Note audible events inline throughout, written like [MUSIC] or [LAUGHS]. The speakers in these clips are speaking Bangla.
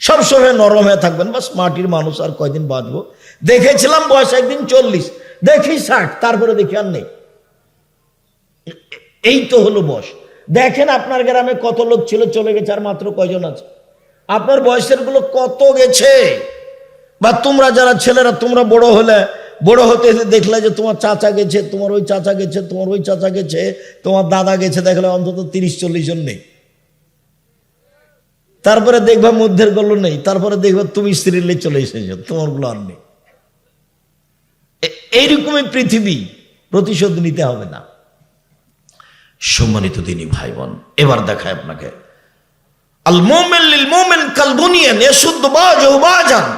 সবসময় নরম হয়ে থাকবেন, বাস মাটির মানুষ আর কয়দিন বাঁচবো? দেখেছিলাম বয়স একদিন চল্লিশ, দেখি ষাট, তারপরে দেখি আর নেই। এই তো হলো বয়স। দেখেন আপনার গ্রামে কত লোক ছিল, চলে গেছে আর মাত্র কয়জন আছে? আপনার বয়সেরগুলো কত গেছে? বা তোমরা যারা ছেলেরা, তোমরা বড় হলে, বড় হতে দেখলে যে তোমার চাচা গেছে, তোমার ওই চাচা গেছে, তোমার ওই চাচা গেছে, তোমার দাদা গেছে, দেখলে অন্তত তিরিশ, চল্লিশ জন নেই। তারপরে দেখবা মধ্যেরগুলো নেই, তারপরে দেখবা তুমি স্ত্রীলে চলে এসেছ, তোমারগুলো আর নেই। এইরকমই পৃথিবী, প্রতিশোধ নিতে হবে না। সম্মানিত তিনি ভাই বোন এবার দেখায় আপনাকে। আল মোমেন লিল মোমেন কাল বুনিয়ান এসুদ্দ বাজ বাজান।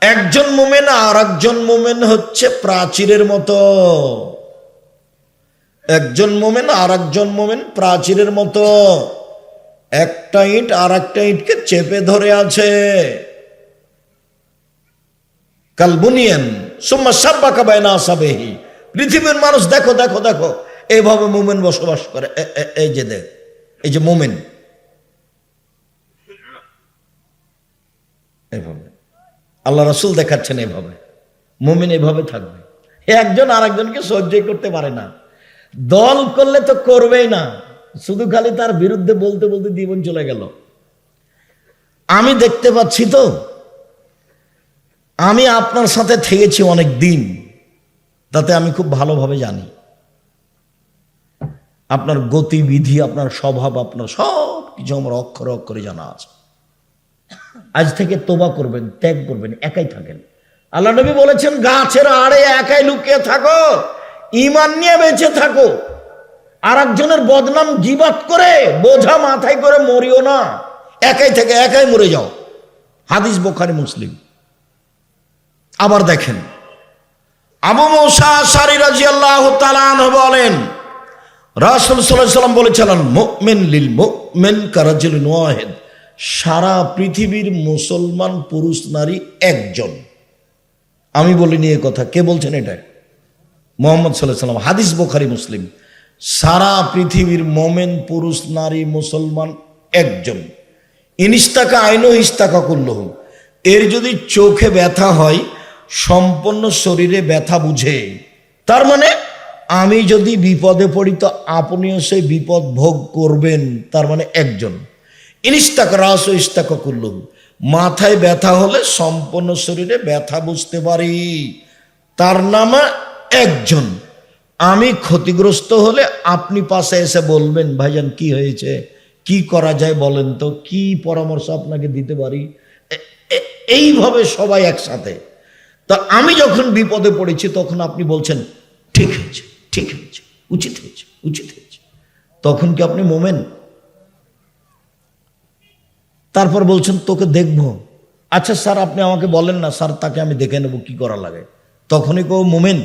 একজন মোমেন আর একজন মোমেন হচ্ছে প্রাচীরের মতো। একজন মোমেন আর একজন মোমেন প্রাচীরের মতো। একটা ইট আর একটা ইটকে চেপে ধরে আছে। কালবুনিয়ান, সুম্মা সাব্বা কাবায় না সাবেহি পৃথিবীর মানুষ, দেখো দেখো দেখো, এইভাবে মোমেন বসবাস করে। এই যে দেখ, এই যে মোমেন। এইভাবে। আল্লাহ রসুল দেখাচ্ছেন এইভাবে। মোমেন এভাবে থাকবে। একজন আর একজনকে সহ্যই করতে পারে না। দল করলে তো করবেই না। শুধু খালি তার বিরুদ্ধে বলতে বলতে জীবন চলে গেল। আমি দেখতে পাচ্ছি তো, আমি আপনার সাথে থেকেছি অনেক দিন তাতে আমি খুব ভালোভাবে জানি। আপনার গতিবিধি, আপনার স্বভাব, আপনার সব কিছু আমার অক্ষরে অক্ষরে জানা আছে। আজ থেকে তোবা করবেন, ত্যাগ করবেন, একাই থাকেন। আল্লাহ নবী বলেছেন, গাছের আড়ে একাই লুকিয়ে থাকো ইমান নিয়ে বেঁচে থাকো। আর একজনের বদনাম গিবাত করে, বোঝা মাথায় করে মরিও না। একাই থেকে একাই মরে যাও। হাদিস বোখারি, মুসলিম। আবার দেখেন। আবু মৌসা সারি রাজি আল্লাহ বলেন, রাসুল সাল্লাম বলেছিলেন, মুমিন লিল মুমিন কারাজিল ওয়াহিদ। সারা পৃথিবীর মুসলমান পুরুষ নারী একজন। আমি বলিনি এ কথা। কে বলছেন এটা? মোহাম্মদ সাল্লাহ সাল্লাম হাদিস বোখারি, মুসলিম। সারা পৃথিবীর মোমেন, পুরুষ, নারী, মুসলমান একজন। ইনিস্তাকা আইন ইস্তাকা করল এর যদি চোখে ব্যথা হয়, সম্পূর্ণ শরীরে ব্যথা বুঝে। তার মানে আমি যদি বিপদে পড়ি, তো আপনিও সেই বিপদ ভোগ করবেন, তার মানে একজন। ইনিস্তাক রাস ও ইস্তাকা করল মাথায় ব্যথা হলে সম্পূর্ণ শরীরে ব্যথা বুঝতে পারি। তার নামে একজন। আমি ক্ষতিগ্রস্ত হলে আপনি পাশে এসে বলবেন, ভাইজান, কি হয়েছে? কি করা যায় বলেন তো? কি পরামর্শ আপনাকে দিতে পারি? এইভাবে সবাই একসাথে। তা আমি যখন বিপদে পড়েছি, তখন আপনি বলছেন, ঠিক হয়েছে ঠিক হয়েছে, উচিত হয়েছে উচিত হয়েছে। তখন কি আপনি মোমেন? তারপর বলছেন, তোকে দেখব। আচ্ছা স্যার, আপনি আমাকে বলেন না, স্যার, তাকে আমি দেখে নেব, কি করা লাগে? তখনই কেউ মোমেন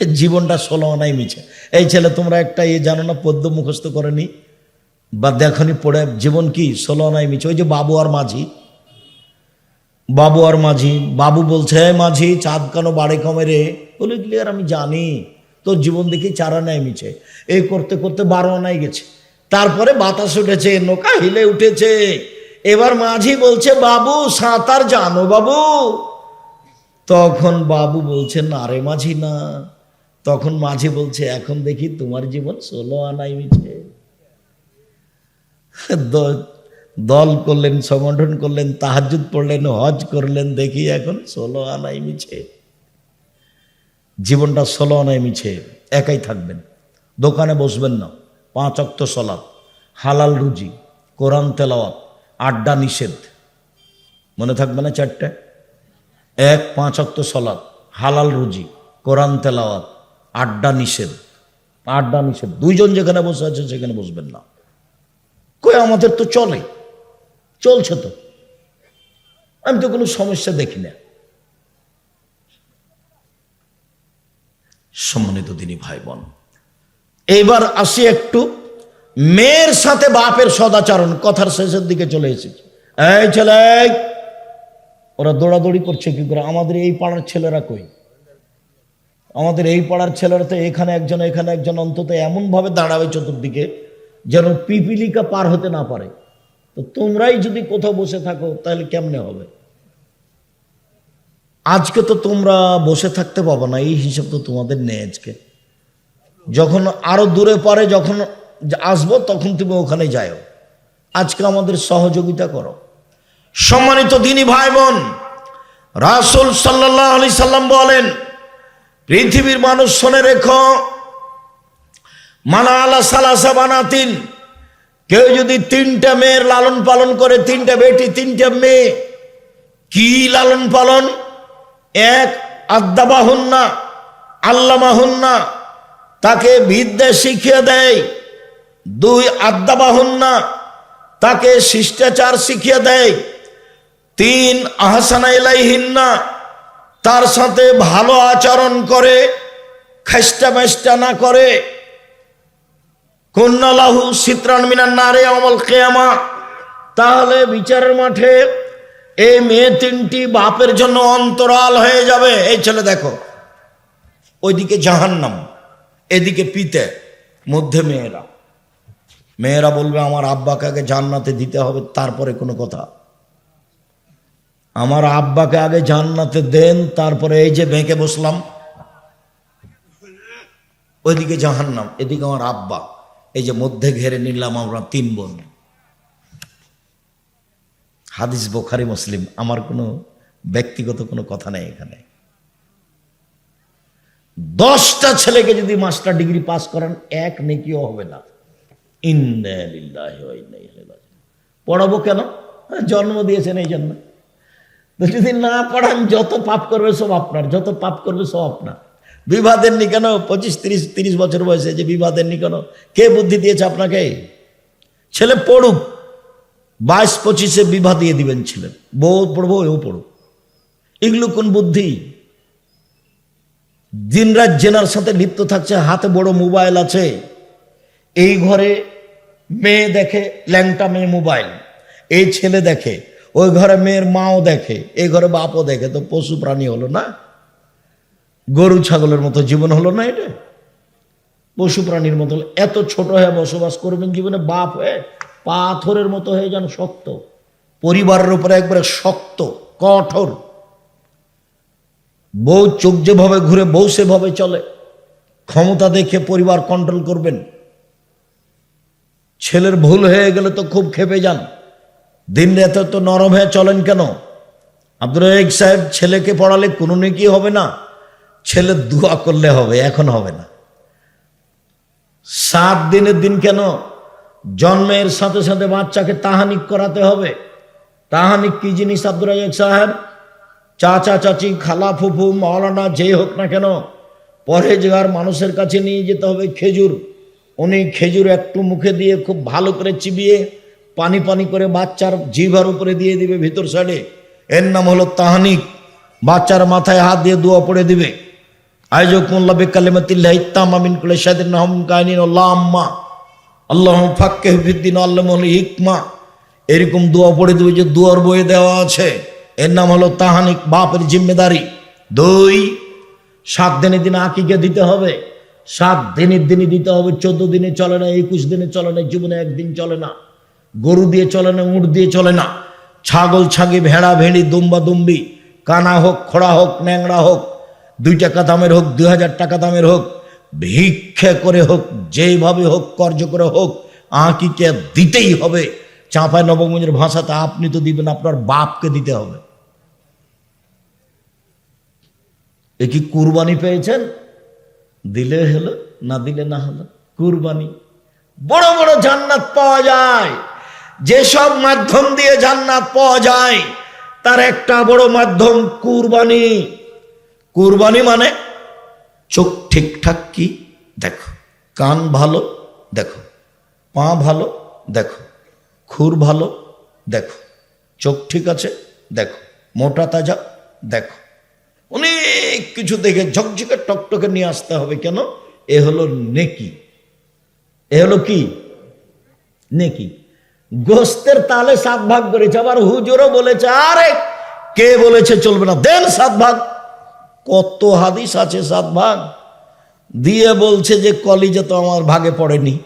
[LAUGHS] জীবনটা ষোলো আনাই মিছে। এই ছেলে, তোমরা একটা ইয়ে জানো না পদ্য মুখস্থ করেনি? বা দেখনি পড়ে, জীবন কি? ষোলো আনাই মিছে। ওই যে বাবু আর মাঝি। বাবু আর মাঝি, বাবু বলছে "এই মাঝি, চাঁদ কেন বাড়ে কমে রে? বলে, ক্লিয়ার, আমি জানি। তোর জীবন দেখি চার আনায় মিছে। এই করতে করতে বারো আনায় গেছে। তারপরে বাতাস উঠেছে, নৌকা হিলে উঠেছে। এবার মাঝি বলছে, বাবু, সাঁতার জানো বাবু? তখন বাবু বলছে, না রে মাঝি, না। তখন মাঝে বলছে, এখন দেখি তোমার জীবন ষোলো আনাই মিছে। দল করলেন, সংগঠন করলেন তাহাজুদ পড়লেন, হজ করলেন, দেখি এখন ষোলো আনাই মিছে। জীবনটা ষোলো আনাই মিছে, একাই থাকবেন। দোকানে বসবেন না, পাঁচ অক্ত সলাপ হালাল রুজি, কোরআন তেলাওয়াত, আড্ডা নিষেধ। মনে থাকবে না চারটে? এক, পাঁচ অক্ত সলাপ হালাল রুজি, কোরআন তেলাওয়াত আড্ডা নিষেধ। আড্ডা নিষেধ। দুইজন যেখানে বসে আছে সেখানে বসবেন না। কই, আমাদের তো চলে। চলছে তো। আমি তো কোনো সমস্যা দেখি না। সম্মানিত তিনি ভাই বোন এইবার আসি একটু মেয়ের সাথে বাপের সদাচরণ, কথার শেষের দিকে চলে এসেছে। এই ছেলে, ওরা দৌড়াদৌড়ি করছে কি করে? আমাদের এই পাড়ার ছেলেরা কই? আমাদের এই পাড়ার ছেলেরা তো এখানে একজন এখানে একজন, অন্তত এমনভাবে দাঁড়াবে চতুর্দিকে যেন পিপিলিকা পার হতে না পারে। তো তোমরাই যদি কোথাও বসে থাকো, তাহলে কেমনে হবে? আজকে তো তোমরা বসে থাকতে পাবো না, এই হিসাব তো তোমাদের নেই আজকে। যখন আরও দূরে পরে, যখন আসব, তখন তুমি ওখানে যাও আজকে আমাদের সহযোগিতা করো। সম্মানিত দিনী ভাই বোন, রাসুল সাল্লাহ আলি সাল্লাম বলেন পৃথিবীর মানুষ শোনে রেখো। মানা আলা সালাসা বানাতিন। কেউ যদি তিনটা মেয়ের লালন পালন করে, তিনটা বেটি, তিনটা মেয়ে, কি লালন পালন? এক আদ্যাবাহুন্না আল্লামাহুন্না, তাকে বিদ্যা শিখিয়ে দেয়। দুই আদ্যাবাহুন্না তাকে শিষ্টাচার শিখিয়ে দেয়। তিন, আহসানা ইলাইহিন্না তার সাথে ভালো আচরণ করে খেষ্টা মেষ্টা না করে। কন্যালাহু সিত্রান মিনার নারে অমল কেয়ামা। তাহলে বিচারের মাঠে এই মেয়ে তিনটি বাপের জন্য অন্তরাল হয়ে যাবে। এই ছেলে দেখো, ওইদিকে জাহান্নাম, এদিকে পিতে, মধ্যে মেয়েরা। মেয়েরা বলবে, আমার আব্বাকে জান্নাতে দিতে হবে, তারপরে কোনো কথা। আমার আব্বাকে আগে জান্নাতে দেন তারপরে এই যে বেঁকে বসলাম। ওইদিকে জাহান্নাম এদিকে আমার আব্বা। এই যে মধ্যে ঘেরে নিলাম আমরা তিন বোন। হাদিস বোখারি মুসলিম। আমার কোনো ব্যক্তিগত কোনো কথা নেই এখানে। দশটা ছেলেকে যদি মাস্টার ডিগ্রি পাস করেন এক নেকিও হবে না। রাজিউন। পড়াবো কেন? হ্যাঁ, জন্ম দিয়েছেন এই জন্য যদি না পড়ান, যত পাপ করবে সব আপনার, যত পাপ করবে সব আপনার। বিবাহ দেননি কেন পঁচিশ, তিরিশ তিরিশ বছর বয়সে যে বিবাদের দেননি কেন কে বুদ্ধি দিয়েছে আপনাকে? ছেলে পড়ুক, বাইশ পঁচিশে বিবাহ দিয়ে দিবেন ছেলের বউ পড়ব, এও পড়ুক। এগুলো কোন বুদ্ধি? দিনরাত জেনার সাথে লিপ্ত থাকছে, হাতে বড় মোবাইল আছে। এই ঘরে মেয়ে দেখে, ল্যাংটা মেয়ে মোবাইল। এই ছেলে দেখে ওই ঘরে মেয়ের মাও দেখে, এই ঘরে বাপও দেখে, তো পশু প্রাণী হলো না? গরু ছাগলের মতো জীবন হলো না এটা? পশু প্রাণীর মতো এত ছোট হয়ে বসবাস করবেন জীবনে বাপ হয়ে, পাথরের মতো হয়ে যান শক্ত। পরিবারের উপরে একবারে শক্ত, কঠোর। বউ চোখ যেভাবে ঘুরে, বউ সেভাবে চলে। ক্ষমতা দেখে পরিবার কন্ট্রোল করবেন। ছেলের ভুল হয়ে গেলে তো খুব খেপে যান। দিন রাতে তো নরম হয়ে চলেন কেন? আব্দুল রাজাক সাহেব ছেলেকে পড়ালে কোনো নাকি হবে না, ছেলে দোয়া করলে হবে, এখন হবে না। সাত দিনের দিন কেন জন্মের সাথে সাথে বাচ্চাকে তাহানিক করাতে হবে? তাহানিক কি জিনিস আব্দুল রাজাক সাহেব? চাচা, চাচি, খালা, ফুফু, মাওলানা যেই হোক না কেন পরেজগার মানুষের কাছে নিয়ে যেতে হবে খেজুর। উনি খেজুর একটু মুখে দিয়ে খুব ভালো করে চিবিয়ে পানি পানি করে বাচ্চার জিভার উপরে দিয়ে দিবে ভিতর সাইডে। এর নাম হলো তাহানিক। বাচ্চার মাথায় হাত দিয়ে দোয়া পড়ে দিবে। আয়োজক মোল্লা বেকালেমাতিল্লাহ ইত্তাম আমিন কুলে সাদিন নাহম কাহিনী আল্লাহ আম্মা আল্লাহ ফাক্কে হুফিদ্দিন আল্লাহ হিকমা। এরকম দোয়া পড়ে দেবে যে দুয়ার বয়ে দেওয়া আছে। এর নাম হলো তাহানিক, বাপের জিম্মেদারি। দুই, সাত দিনের দিনে আকিকে দিতে হবে। সাত দিনের দিনই দিতে হবে। চোদ্দ দিনে চলে না, একুশ দিনে চলে না, জীবনে একদিন চলে না। গরু দিয়ে চলে না, উঁট দিয়ে চলে না। ছাগল ছাগি, ভেড়া ভেড়ি, দুম্বা দুম্বি, কানা হোক, খোড়া হোক ন্যাংরা হোক দুই টাকা দামের হোক, দুই হাজার টাকা দামের হোক, ভিক্ষে করে হোক, যেইভাবে হোক, কর্য করে হোক, আঁকিকে দিতেই হবে। চাঁপায় নবগঞ্জের ভাষাতে আপনি তো দিবেন, আপনার বাপকে দিতে হবে। এ কি কুরবানি পেয়েছেন? দিলে হলো, না দিলে না হলো? কুরবানি। বড় বড় জান্নাত পাওয়া যায়। যেসব মাধ্যম দিয়ে জান্নাত পাওয়া যায়, তার একটা বড় মাধ্যম কুরবানি। কুরবানি মানে চোখ ঠিকঠাক কি? দেখো। কান ভালো? দেখো। পা ভালো? দেখো। খুর ভালো? দেখো। চোখ ঠিক আছে? দেখো। মোটা তাজা? দেখো। অনেক কিছু দেখে ঝকঝকে টকটকে নিয়ে আসতে হবে কেন? এ হলো নেকি। এ হলো কি? নেকি। গোস্তের তালে সাত ভাগ করেছে। আবার হুজুরও বলেছে, আরে, কে বলেছে চলবে না? দেন সাত ভাগ। কত হাদিস আছে সাত ভাগ? দিয়ে বলছে যে, কলিজা তো আমার ভাগে পড়েনি।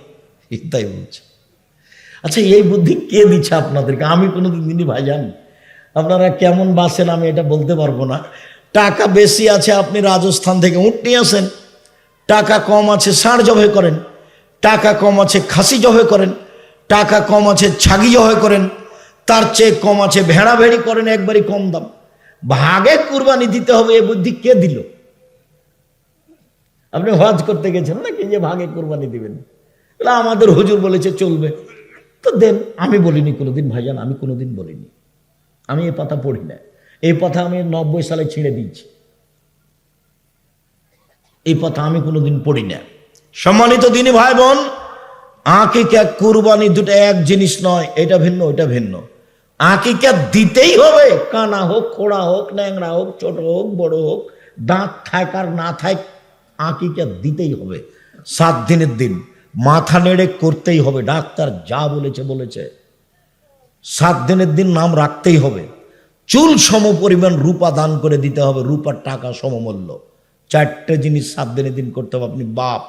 তাই বলছে। আচ্ছা এই বুদ্ধি কে দিচ্ছে আপনাদেরকে? আমি কোনোদিন দিনই ভাইজান আপনারা কেমন বাসেন, আমি এটা বলতে পারব না। টাকা বেশি আছে, আপনি রাজস্থান থেকে উঠ নিয়ে আসেন। টাকা কম আছে, ষাঁড় জবে করেন। টাকা কম আছে, খাসি জবে করেন। টাকা কম আছে, ছাগি জবে করেন। তার চেয়ে কম আছে ভেড়া ভেড়ি করেন, একবারই কম দাম। ভাগে কুরবানি দিতে হবে, এ বুদ্ধি কে দিল? আপনি হজ করতে গেছেন নাকি? যে ভাগে কুরবানি দিবেন। আমাদের হুজুর বলেছে, চলবে। তো দেন, আমি বলিনি কোনোদিন, ভাইজান, আমি কোনোদিন বলিনি। আমি এ পাতা পড়ি না। এই কথা আমি নব্বই সালে ছিঁড়ে দিয়েছি। এই কথা আমি কোনোদিন পড়ি না। সম্মানিত দিনী ভাই বোন আকিকা কুরবানি দুটো এক জিনিস নয়, এটা ভিন্ন ওটা ভিন্ন। আকিকা দিতেই হবে, কানা হোক, খোড়া হোক ন্যাংরা হোক, ছোট হোক, বড় হোক, দাঁত থাক আর না থাক, আকিকা দিতেই হবে। সাত দিনের দিন, মাথা নেড়ে করতেই হবে, ডাক্তার যা বলেছে বলেছে। সাত দিনের দিন নাম রাখতেই হবে। চুল সম পরিমাণ রূপা দান করে দিতে হবে, রূপার টাকা সমমূল্য। চারটে জিনিস সাত দিনের দিন করতে হবে, আপনি বাপ।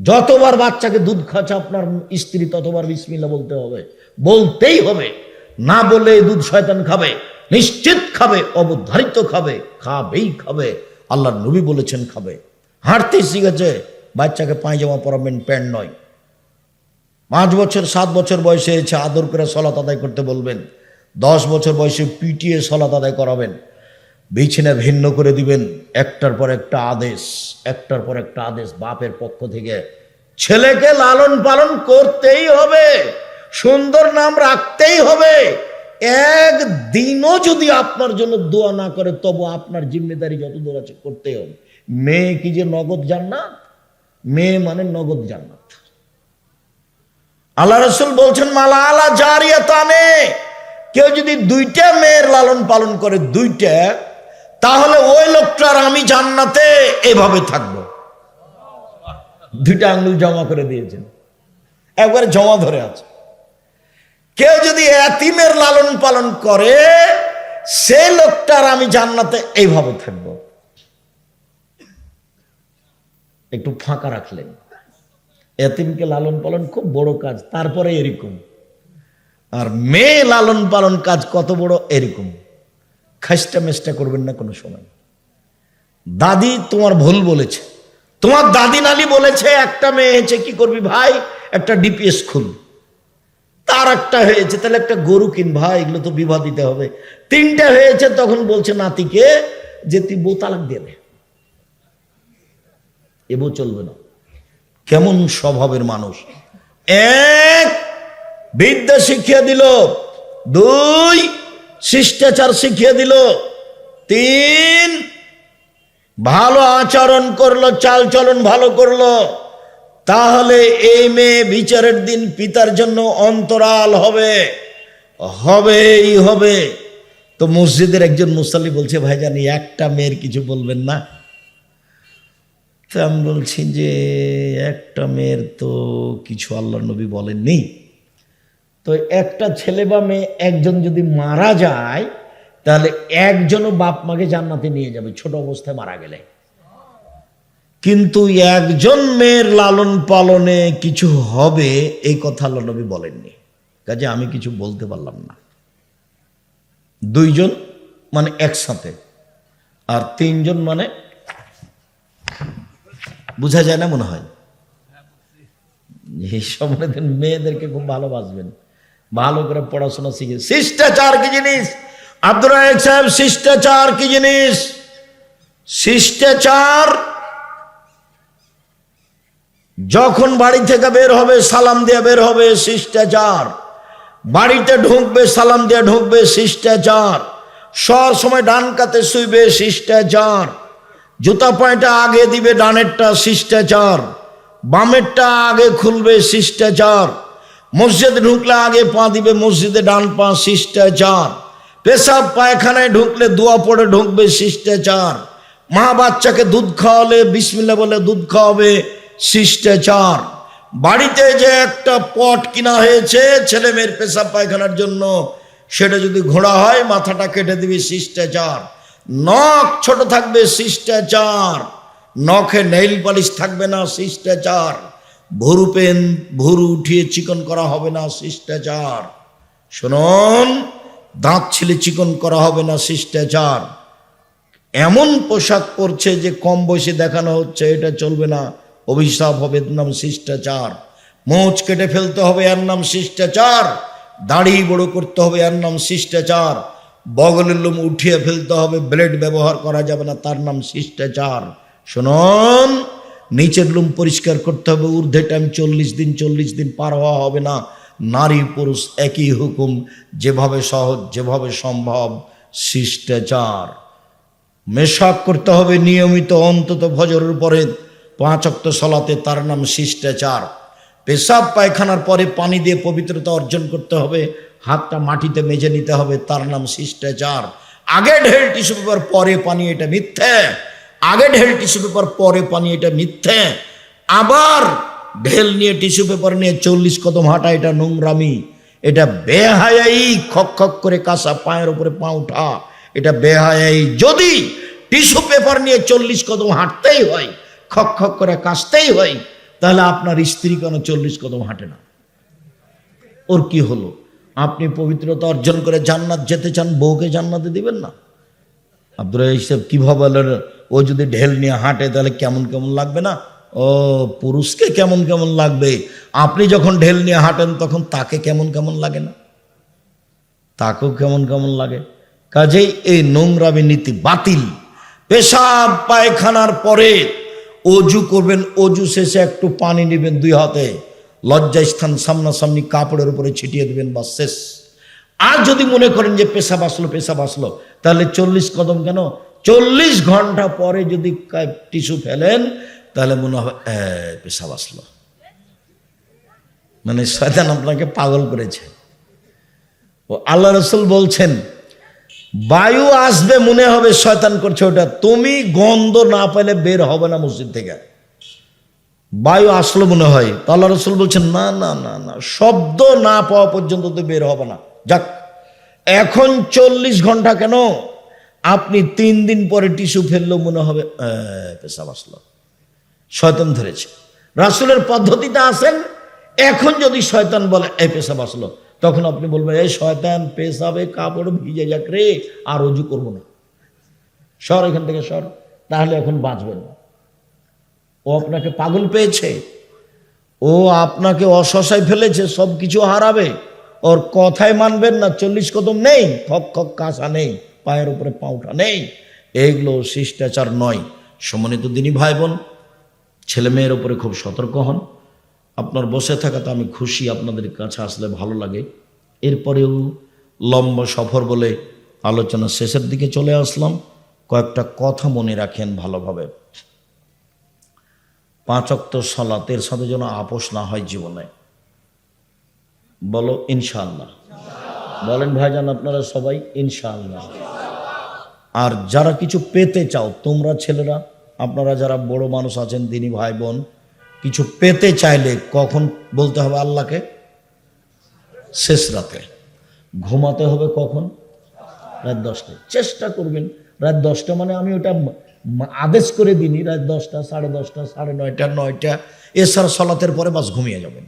যতবার বাচ্চাকে দুধ খাচ্ছে আপনার স্ত্রী ততবার বিসমিল্লা বলতে হবে। বলতেই হবে, না বলে দুধ শয়তান খাবে, নিশ্চিত খাবে, অবধারিত খাবে, খাবেই খাবে। আল্লাহ নবী বলেছেন খাবে। হাঁটতেই শিখেছে, বাচ্চাকে পায়জামা পরাবেন প্যান্ট নয়। পাঁচ বছর, সাত বছর বয়সে এসে আদর করে সলাত আদায় করতে বলবেন। দশ বছর বয়সে পিটিয়ে সলাত আদায় করাবেন। বিছানা ভিন্ন করে দিবেন, একটার পর একটা আদেশ, একটার পর একটা আদেশ বাপের পক্ষ থেকে। ছেলেকে লালন পালন করতেই হবে, সুন্দর নাম রাখতেই হবে। একদিনও যদি আপনার জন্য দোয়া না করে, তবু আপনার জিম্মেদারি যত দূর আছে করতেই হবে। মেয়ে কি যে নগদ জান্নাত? মেয়ে মানে নগদ জান্নাত। আল্লাহ রসুল বলছেন, মালা আলা জারিয়া তানে কেউ যদি দুইটা মেয়ের লালন পালন করে, দুইটা তাহলে ওই লোকটার আমি জান্নাতে এভাবে থাকব। দুইটা আঙ্গুল জমা করে দিয়েছেন। একবারে জমা ধরে আছে। কেউ যদি এতিমের লালন পালন করে, সে লোকটার আমি জান্নাতে এইভাবে থাকব। একটু ফাঁকা রাখলেন। এতিমকে লালন পালন খুব বড় কাজ, তারপরে এরকম। আর মেয়ে লালন পালন কাজ কত বড়? এরকম। খাসটা মেসটা করবেন না কোনো সময়। দাদি তোমার ভুল বলেছে। তোমার দাদি নালি বলেছে, একটা মেয়ে হয়েছে, কি করবি ভাই? একটা ডিপিএস খুল তার একটা হয়েছে, তাহলে একটা গরু কিন ভাই, এগুলো তো বিবাহ দিতে হবে। তিনটা হয়েছে, তখন বলছে নাতিকে যে তুই বউ তালাক দিয়ে দে। চলবে না। কেমন স্বভাবের মানুষ। এক, বিদ্যা শিখিয়ে দিল। দুই শিষ্টাচার শিখিয়ে দিল। তিন, ভালো আচরণ করল চাল চলন ভালো করল। তাহলে এই মেয়ে বিচারের দিন পিতার জন্য অন্তরাল হবে। হবেই হবে। তো মসজিদের একজন মুসাল্লি বলছে, ভাইজান, এই একটা মেয়ের কিছু বলবেন না? তো আমি বলছি যে, একটা মেয়ের তো কিছু আল্লাহ নবী বলেননি। তো একটা ছেলে বা মেয়ে, একজন যদি মারা যায়, তাহলে একজনও বাপ মাকে জান্নাতে নিয়ে যাবে, ছোট অবস্থায় মারা গেলে। কিন্তু একজন মেয়ের লালন পালনে কিছু হবে, এই কথা আল্লাহ বলেননি। কাজে আমি কিছু বলতে পারলাম না। দুইজন মানে একসাথে, আর তিনজন মানে বোঝা যায় না মনে হয়? এই সময় মেয়েদেরকে খুব ভালোবাসবেন। ভালো করে পড়াশোনা শিখে। শিষ্টাচার কি জিনিস? আব্দুর রাহেক সাহেব, শিষ্টাচার কি জিনিস? শিষ্টাচার যখন বাড়ি থেকে বের হবে, সালাম দিয়ে বের হবে, শিষ্টাচার। বাড়িতে ঢুকবে, সালাম দিয়ে ঢুকবে, শিষ্টাচার। সব সময় ডান কাতে শুইবে, শিষ্টাচার। জুতা পায়টা আগে দিবে, ডানেরটা শিষ্টাচার। বামেরটা আগে খুলবে, শিষ্টাচার। মসজিদে ঢুকলে আগে পা দিবে, মসজিদে ডান পা, শিষ্টাচার। পেশাব পায়খানায় ঢুকলে দোয়া পড়ে ঢুকবে, শিষ্টাচার। মা বাচ্চাকে দুধ খাওয়ালে বিসমিল্লা বলে দুধ খাওয়াবে, শিষ্টাচার। বাড়িতে যে একটা পট কিনা হয়েছে ছেলে মেয়ের পেশাব পায়খানার জন্য, সেটা যদি ঘোড়া হয়, মাথাটা কেটে দিবে, শিষ্টাচার। নখ ছোট থাকবে, শিষ্টাচার। নখে নেইল পালিশ থাকবে না, শিষ্টাচার। ভুরু পেন, ভুরু উঠিয়ে চিকন করা হবে না, শিষ্টাচার। শুনুন, দাঁত ছিলে চিকন করা হবে না, শিষ্টাচার। এমন পোশাক পরছে যে কম বয়সে দেখানো হচ্ছে, এটা চলবে না। অভিশাপ হবে নাম শিষ্টাচার। মোচ কেটে ফেলতে হবে, এর নাম শিষ্টাচার। দাড়ি বড় করতে হবে, এর নাম শিষ্টাচার। বগলের লোম উঠিয়ে ফেলতে হবে, ব্লেড ব্যবহার করা যাবে না, তার নাম শিষ্টাচার। শুনুন নিচের লোম পরিষ্কার করতে হবে, ঊর্ধ্বে টাইম চল্লিশ দিন চল্লিশ দিন পার হওয়া হবে না। নারী পুরুষ একই হুকুম, যেভাবে সহজ, যেভাবে সম্ভব, শিষ্টাচার। মেশাক করতে হবে নিয়মিত, অন্তত ফজরের পরে পাঁচ অক্ত সলাতে তার নাম শিষ্টাচার। পেশাব পায়খানার পরে পানি দিয়ে পবিত্রতা অর্জন করতে হবে, হাতটা মাটিতে মেজে নিতে হবে, তার নাম শিষ্টাচার। আগে ঢেল টিস্যু পেপার, পরে পানি, এটা মিথ্যে। আগে ঢেল টিস্যু পেপার, পরে পানি, এটা মিথ্যে। আবার ঢেল নিয়ে টিস্যু পেপার নিয়ে চল্লিশ কদম হাঁটা, এটা নোংরামি। এটা বেহায়াই খক খক করে কাঁসা পায়ের উপরে পা উঠা। এটা বেহায়াই যদি টিস্যু পেপার নিয়ে চল্লিশ কদম হাঁটতেই হয়, খক খক করে কাশতেই হয়, তাহলে আপনার স্ত্রী কেন চল্লিশ কদম হাঁটে না? ওর কি হলো? আপনি পবিত্রতা অর্জন করে জান্নাত যেতে চান, বউকে জান্নাতে দিবেন না? আব্দুল হিসেব কীভাবে ও যদি ঢেল নিয়ে হাঁটে তাহলে কেমন কেমন লাগবে না? ও, পুরুষকে কেমন কেমন লাগবে? আপনি যখন ঢেল নিয়ে হাঁটেন তখন তাকে কেমন কেমন লাগে না? তাকেও কেমন কেমন লাগে। কাজেই এই নোংরামি নীতি বাতিল। পেশাব পায়খানার পরে অজু করবেন, অজু শেষে একটু পানি নেবেন দুই হাতে। লজ্জাস্থান সামনাসামনি কাপড়ের উপরে ছিটিয়ে দেবেন বা শেষ। আর যদি মনে করেন যে পেশাব আসলো পেশাব আসলো, তাহলে চল্লিশ কদম কেন? চল্লিশ ঘণ্টা পরে যদি টিস্যু ফেলেন, তাহলে মনে হবে পেশাব আসলো মানে শয়তান আপনাকে পাগল করেছে। ও আল্লাহ রসুল বলছেন, বায়ু আসবে, মনে হবে শয়তান করছে ওটা। তুমি গন্ধ না পেলে বের হবে না মসজিদ থেকে। বায়ু আসলো মনে হয়। তো আল্লাহ রসুল বলছেন, না না না না, শব্দ না পাওয়া পর্যন্ত তো বের হবে না। যাক, এখন চল্লিশ ঘণ্টা কেন? আপনি তিন দিন পরে টিস্যু ফেললেও মনে হবে "এ, পেশাব আসলো। শয়তান ধরেছে। রাসুলের পদ্ধতিটা আসেন এখন যদি শয়তান বলে এই পেশাব আসলো তখন আপনি বলবেন এই শয়তান পেশাবে কাপড় ভিজে যাক রে আর অজু করব না। সর এখান থেকে সর তাহলে এখন বাঁচবেন ও আপনাকে পাগল পেয়েছে ও আপনাকে অশশায় ফেলেছে সব কিছু হারাবে। ওর কথায় মানবেন না চল্লিশ কদম নেই খক খক কাঁসা নেই। পায়ের উপরে পাউঠা নেই এইগুলো শিষ্টাচার নয়। সমন্বিত দিনী ভাই বোন ছেলে মেয়ের উপরে খুব সতর্ক হন। আপনার বসে থাকাতে আমি খুশি, আপনাদের কাছে আসলে ভালো লাগে। এরপরেও লম্বা সফর বলে আলোচনা শেষের দিকে চলে আসলাম। কয়েকটা কথা মনে রাখেন ভালোভাবে। পাঁচ অক্ত সলাতের সাথে যেন আপোষ না হয় জীবনে। বলো ইনশাল্লাহ বলেন ভাইজান, আপনারা সবাই ইনশাআল্লাহ। আর যারা কিছু পেতে চাও, তোমরা ছেলেরা, আপনারা যারা বড় মানুষ আছেন, দিনী ভাই বোন, কিছু পেতে চাইলে কখন বলতে হবে আল্লাহকে? শেষ রাতে। ঘুমাতে হবে কখন? রাত দশটায়। চেষ্টা করবেন। রাত দশটা মানে আমি ওটা আদেশ করে দিনি রাত দশটা, সাড়ে দশটা, সাড়ে নয়টা নয়টা এছাড়া সলাতের পরে বাস ঘুমিয়ে যাবেন।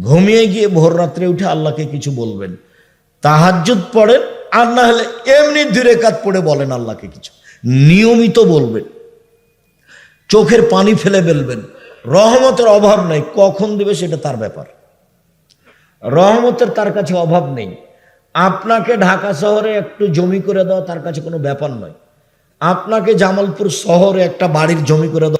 ঘুমিয়ে গিয়ে ভোর রাত্রে উঠে আল্লাহকে কিছু বলবেন। তাহাজ্জুদ পড়েন আর না হলে এমনি দূরে কাত পড়ে বলেন আল্লাহকে কিছু। নিয়মিত বলবেন। চোখের পানি ফেলে ফেলবেন। রহমতের অভাব নাই, কখন দেবে সেটা তার ব্যাপার। রহমতের তার কাছে অভাব নেই। আপনাকে ঢাকা শহরে একটু জমি করে দেওয়া তার কাছে কোনো ব্যাপার নয়। আপনাকে জামালপুর শহরে একটা বাড়ির জমি করে দেওয়া